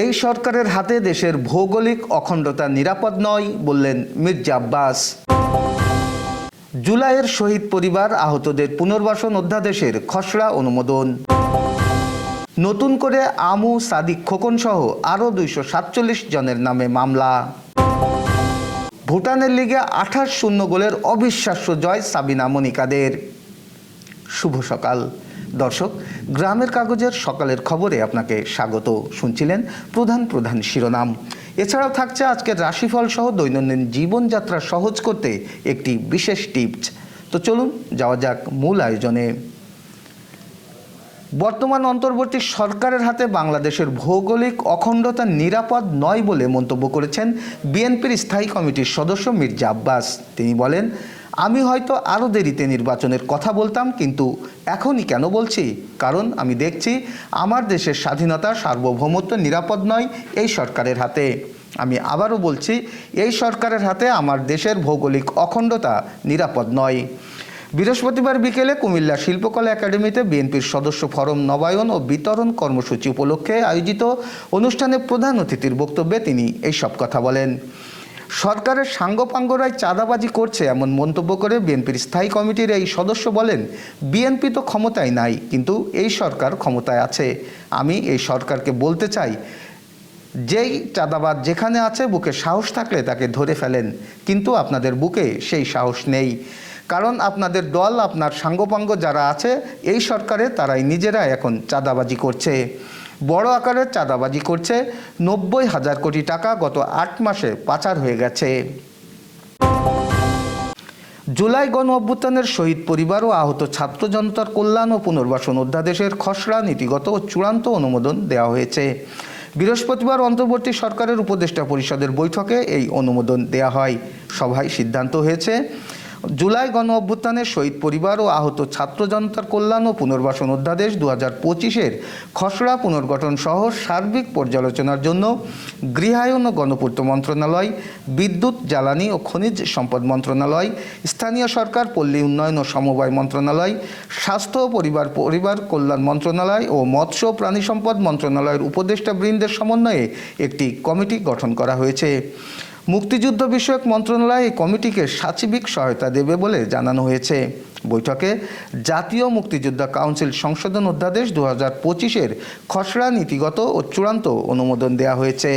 এই সরকারের হাতে দেশের ভৌগোলিক অখণ্ডতা নিরাপদ নয়, বললেন মির্জা আব্বাস। জুলাইয়ের শহীদ পরিবার আহতদের পুনর্বাসন অধ্যাদেশের খসড়া অনুমোদন। নতুন করে আমু, সাদিক খোকন সহ আরও দুইশো সাতচল্লিশ জনের নামে মামলা। ভুটানের লিগে আঠাশ শূন্য গোলের অবিশ্বাস্য জয় সাবিনা মনিকাদের। শুভ সকাল। দর্শক, গ্রামের কাগজের সকালের খবরে আপনাকে স্বাগত শুনছিলেন প্রধান প্রধান শিরোনাম। এছাড়াও থাকছে আজকের রাশিফল সহ দৈনন্দিন জীবনযাত্রা সহজ করতে একটি বিশেষ টিপস। তো চলুন যাওয়া যাক মূল আয়োজনে। বর্তমান অন্তর্বর্তী সরকারের হাতে বাংলাদেশের ভৌগোলিক অখণ্ডতা নিরাপদ নয় বলে মন্তব্য করেছেন বিএনপির স্থায়ী কমিটির সদস্য মির্জা আব্বাস। তিনি বলেন আমি হয়তো আরও দেরিতে নির্বাচনের কথা বলতাম, কিন্তু এখনই কেন বলছি? কারণ আমি দেখছি আমার দেশের স্বাধীনতা সার্বভৌমত্ব নিরাপদ নয় এই সরকারের হাতে। আমি আবারও বলছি, এই সরকারের হাতে আমার দেশের ভৌগোলিক অখণ্ডতা নিরাপদ নয়। বৃহস্পতিবার বিকেলে কুমিল্লা শিল্পকলা একাডেমিতে বিএনপির সদস্য ফরম নবায়ন ও বিতরণ কর্মসূচি উপলক্ষে আয়োজিত অনুষ্ঠানে প্রধান অতিথির বক্তব্যে তিনি এই সব কথা বলেন। সরকারের সাঙ্গপাঙ্গরাই চাঁদাবাজি করছে এমন মন্তব্য করে বিএনপির স্থায়ী কমিটির এই সদস্য বলেন, বিএনপি তো ক্ষমতায় নাই, কিন্তু এই সরকার ক্ষমতায় আছে। আমি এই সরকারকে বলতে চাই, যেই চাঁদাবাদ যেখানে আছে বুকে সাহস থাকলে তাকে ধরে ফেলেন, কিন্তু আপনাদের বুকে সেই সাহস নেই। কারণ আপনাদের দল, আপনার সাঙ্গপাঙ্গ যারা আছে, এই সরকারে তারাই নিজেরা এখন চাঁদাবাজি করছে। বড় আকারের চাঁদাবাজি করছে নব্বই হাজার কোটি টাকা গত আট মাসে পাচার হয়ে গেছে। জুলাই গণ অভ্যুত্থানের শহীদ পরিবার ও আহত ছাত্র জনতার কল্যাণ ও পুনর্বাসন অধ্যাদেশের খসড়া নীতিগত ও চূড়ান্ত অনুমোদন দেওয়া হয়েছে। বৃহস্পতিবার অন্তর্বর্তী সরকারের উপদেষ্টা পরিষদের বৈঠকে এই অনুমোদন দেওয়া হয়। সভায় সিদ্ধান্ত হয়েছে জুলাই গণ অভ্যুত্থানের শহীদ পরিবার ও আহত ছাত্র জনতার কল্যাণ ও পুনর্বাসন অধ্যাদেশ দু হাজার পঁচিশের খসড়া পুনর্গঠন সহ সার্বিক পর্যালোচনার জন্য গৃহায়ন ও গণপূর্ত মন্ত্রণালয়, বিদ্যুৎ, জ্বালানি ও খনিজ সম্পদ মন্ত্রণালয়, স্থানীয় সরকার, পল্লী উন্নয়ন ও সমবায় মন্ত্রণালয়, স্বাস্থ্য ও পরিবার পরিবার কল্যাণ মন্ত্রণালয় ও মৎস্য প্রাণী সম্পদ মন্ত্রণালয়ের উপদেষ্টা বৃন্দের সমন্বয়ে একটি কমিটি গঠন করা হয়েছে। মুক্তিযুদ্ধ বিষয়ক মন্ত্রণালয় এই কমিটিকে সাচিবিক সহায়তা দেবে বলে জানানো হয়েছে। বৈঠকে জাতীয় মুক্তিযোদ্ধা কাউন্সিল সংশোধন অধ্যাদেশ দু হাজার পঁচিশের খসড়া নীতিগত ও চূড়ান্ত অনুমোদন দেওয়া হয়েছে।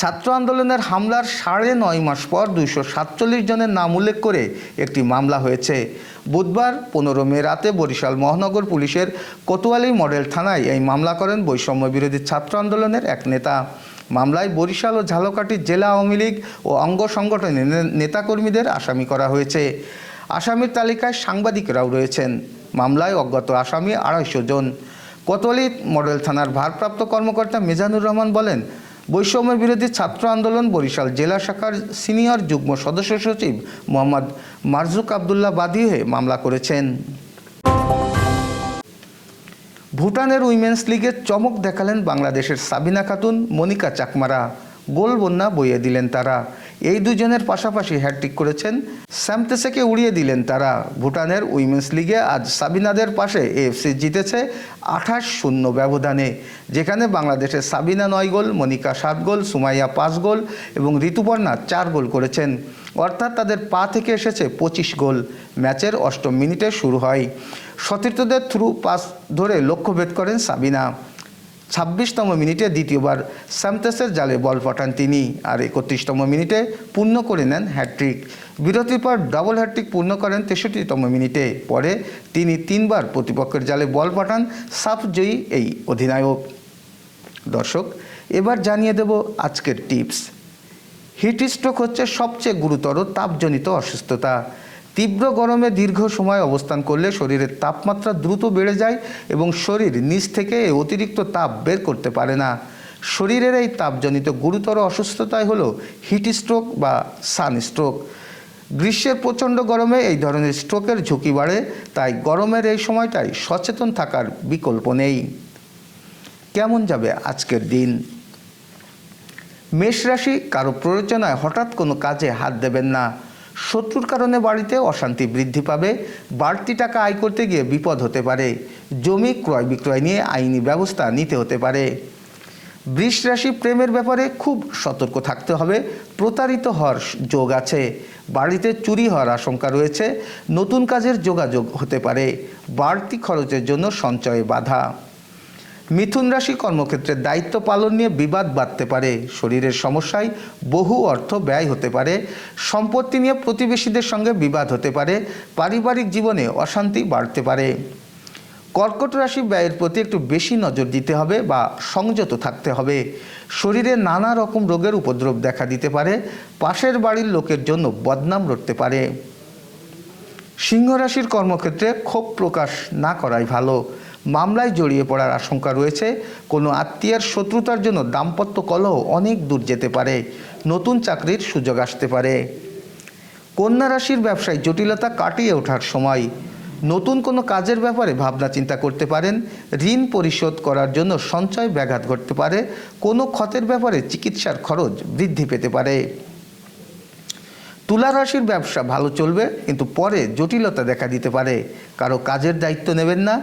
ছাত্র আন্দোলনের হামলার সাড়ে নয় মাস পর দুইশো সাতচল্লিশ জনের নাম উল্লেখ করে একটি মামলা হয়েছে। বুধবার পনেরো মে রাতে বরিশাল মহানগর পুলিশের কোতোয়ালি মডেল থানায় এই মামলা করেন বৈষম্য বিরোধী ছাত্র আন্দোলনের এক নেতা। মামলায় বরিশাল ও ঝালকাঠির জেলা আওয়ামী লীগ ও অঙ্গ সংগঠনের নেতাকর্মীদের আসামি করা হয়েছে। আসামির তালিকায় সাংবাদিকরাও রয়েছেন। মামলায় অজ্ঞাত আসামি আড়াইশো জন। কোতোয়ালি মডেল থানার ভারপ্রাপ্ত কর্মকর্তা মেজানুর রহমান বলেন বৈষম্য বিরোধী ছাত্র আন্দোলন বরিশাল জেলা শাখার সিনিয়র যুগ্ম সদস্য সচিব মোহাম্মদ মারজুক আবদুল্লাহ বাদিয়ে মামলা করেছেন। ভুটানের উইমেন্স লিগে চমক দেখালেন বাংলাদেশের সাবিনা খাতুন, মনিকা চাকমারা। গোল বন্যা বইয়ে দিলেন তারা। এই দুজনের পাশাপাশি হ্যাট্রিক করেছেন স্যামতেসেকে উড়িয়ে দিলেন তারা। ভুটানের উইমেন্স লিগে আজ সাবিনাদের পাশে এএফসি জিতেছে আঠাশ শূন্য ব্যবধানে, যেখানে বাংলাদেশের সাবিনা নয় গোল, মনিকা সাত গোল, সুমাইয়া পাঁচ গোল এবং ঋতুপর্ণা চার গোল করেছেন। অর্থাৎ তাদের পা থেকে এসেছে পঁচিশ গোল। ম্যাচের অষ্টম মিনিটে শুরু হয়। সতীর্থদের থ্রু পাস ধরে লক্ষ্যভেদ করেন সাবিনা। ছাব্বিশতম মিনিটে দ্বিতীয়বার স্যামতেসের জালে বল পাঠান তিনি আর একত্রিশতম মিনিটে পূর্ণ করে নেন হ্যাট্রিক বিরতির পর ডাবল হ্যাট্রিক পূর্ণ করেন তেষট্টিতম মিনিটে। পরে তিনি তিনবার প্রতিপক্ষের জালে বল পাঠান সাফজয়ী এই অধিনায়ক। দর্শক, এবার জানিয়ে দেব আজকের টিপস। হিট স্ট্রোক হচ্ছে সবচেয়ে গুরুতর তাপজনিত অসুস্থতা। তীব্র গরমে দীর্ঘ সময় অবস্থান করলে শরীরের তাপমাত্রা দ্রুত বেড়ে যায় এবং শরীর নিচ থেকে অতিরিক্ত তাপ বের করতে পারে না। শরীরের এই তাপজনিত গুরুতর অসুস্থতাই হলো হিট স্ট্রোক বা সান স্ট্রোক গ্রীষ্মের প্রচণ্ড গরমে এই ধরনের স্ট্রোকের ঝুঁকি বাড়ে, তাই গরমের এই সময়টাই সচেতন থাকার বিকল্প নেই। কেমন যাবে আজকের দিন? মেষ রাশি কারও প্ররোচনায় হঠাৎ কোনো কাজে হাত দেবেন না। শত্রুর কারণে বাড়িতে অশান্তি বৃদ্ধি পাবে, বাড়তি টাকা আয় করতে গিয়ে বিপদ হতে পারে, জমি ক্রয় বিক্রয় নিয়ে আইনি ব্যবস্থা নিতে হতে পারে। বৃষ রাশি প্রেমের ব্যাপারে খুব সতর্ক থাকতে হবে, প্রতারিত হওয়ার যোগ আছে, বাড়িতে চুরি হওয়ার আশঙ্কা রয়েছে, নতুন কাজের যোগাযোগ হতে পারে, বাড়তি খরচের জন্য সঞ্চয়ে বাধা। মিথুন রাশি কর্মক্ষেত্রে দায়িত্ব পালন নিয়ে বিবাদ বাড়তে পারে। শরীরের সমস্যায় বহু অর্থ ব্যয় হতে পারে। সম্পত্তি নিয়ে প্রতিবেশীদের সঙ্গে বিবাদ হতে পারে। পারিবারিক জীবনে অশান্তি বাড়তে পারে। কর্কট রাশি ব্যয়ের প্রতি একটু বেশি নজর দিতে হবে বা সংযত থাকতে হবে। শরীরে নানা রকম রোগের উপদ্রব দেখা দিতে পারে। পাশের বাড়ির লোকের জন্য বদনাম রটতে পারে। সিংহ রাশির কর্মক্ষেত্রে ক্ষোভ প্রকাশ না করাই ভালো। মামলায় জড়িয়ে পড়ার আশঙ্কা রয়েছে। কোনো আত্মীয়ের শত্রুতার জন্য দাম্পত্য কলহ অনেক দূর যেতে পারে। নতুন চাকরির সুযোগ আসতে পারে। কন্যা রাশির ব্যবসায় জটিলতা কাটিয়ে ওঠার সময় নতুন কোনো কাজের ব্যাপারে ভাবনা চিন্তা করতে পারেন। ঋণ পরিশোধ করার জন্য সঞ্চয় ব্যাঘাত ঘটতে পারে। কোনো ক্ষতের ব্যাপারে চিকিৎসার খরচ বৃদ্ধি পেতে পারে। তুলা রাশির ব্যবসা ভালো চলবে, কিন্তু পরে জটিলতা দেখা দিতে পারে। কারও কাজের দায়িত্ব নেবেন না,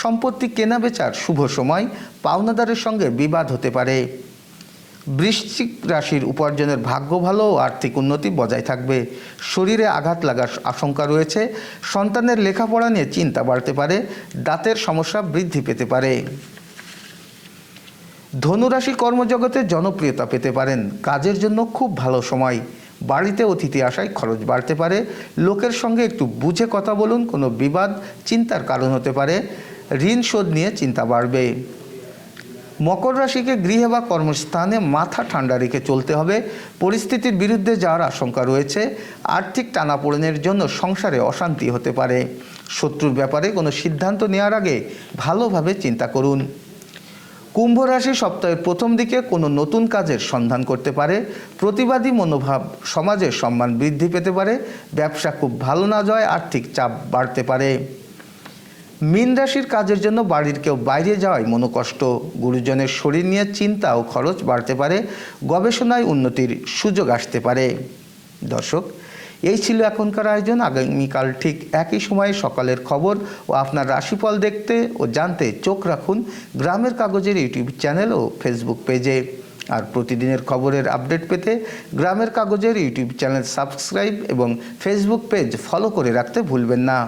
সম্পত্তি কেনা বেচার শুভ সময় পাওনাদারের সঙ্গে বিবাদ হতে পারে। বৃশ্চিক রাশির উপার্জনের ভাগ্য ভালো ও আর্থিক উন্নতি বজায় থাকবে। শরীরে আঘাত লাগার আশঙ্কা রয়েছে, সন্তানের লেখাপড়া নিয়ে চিন্তা বাড়তে পারে, দাঁতের সমস্যা বৃদ্ধি পেতে পারে। ধনুরাশি কর্মজগতে জনপ্রিয়তা পেতে পারেন, কাজের জন্য খুব ভালো সময়। বাড়িতে অতিথি আসায় খরচ বাড়তে পারে। লোকের সঙ্গে একটু বুঝে কথা বলুন, কোনো বিবাদ, চিন্তার কারণ হতে পারে। ঋণ শোধ নিয়ে চিন্তা বাড়বে। মকর রাশিকে গৃহে বা কর্মস্থানে মাথা ঠান্ডা রেখে চলতে হবে। পরিস্থিতির বিরুদ্ধে যাওয়ার আশঙ্কা রয়েছে। আর্থিক টানাপোড়েনের জন্য সংসারে অশান্তি হতে পারে। শত্রুর ব্যাপারে কোনো সিদ্ধান্ত নেওয়ার আগে ভালোভাবে চিন্তা করুন। কুম্ভ রাশি সপ্তাহের প্রথম দিকে কোনো নতুন কাজের সন্ধান করতে পারে, প্রতিবাদী মনোভাব সমাজের সম্মান বৃদ্ধি পেতে পারে, ব্যবসা খুব ভালো না যায় আর্থিক চাপ বাড়তে পারে। মীন রাশির কাজের জন্য বাড়ির কেউ বাইরে যাওয়ায় মনোকষ্ট, গুরুজনের শরীর নিয়ে চিন্তা ও খরচ বাড়তে পারে, গবেষণায় উন্নতির সুযোগ আসতে পারে। দর্শক এই ছিল এখনকার আয়োজন। আগামীকাল ঠিক একই সময়ে সকালের খবর ও আপনার রাশিফল দেখতে ও জানতে চোখ রাখুন গ্রামের কাগজের ইউটিউব চ্যানেল ও ফেসবুক পেজে। আর প্রতিদিনের খবরের আপডেট পেতে গ্রামের কাগজের ইউটিউব চ্যানেল সাবস্ক্রাইব এবং ফেসবুক পেজ ফলো করে রাখতে ভুলবেন না।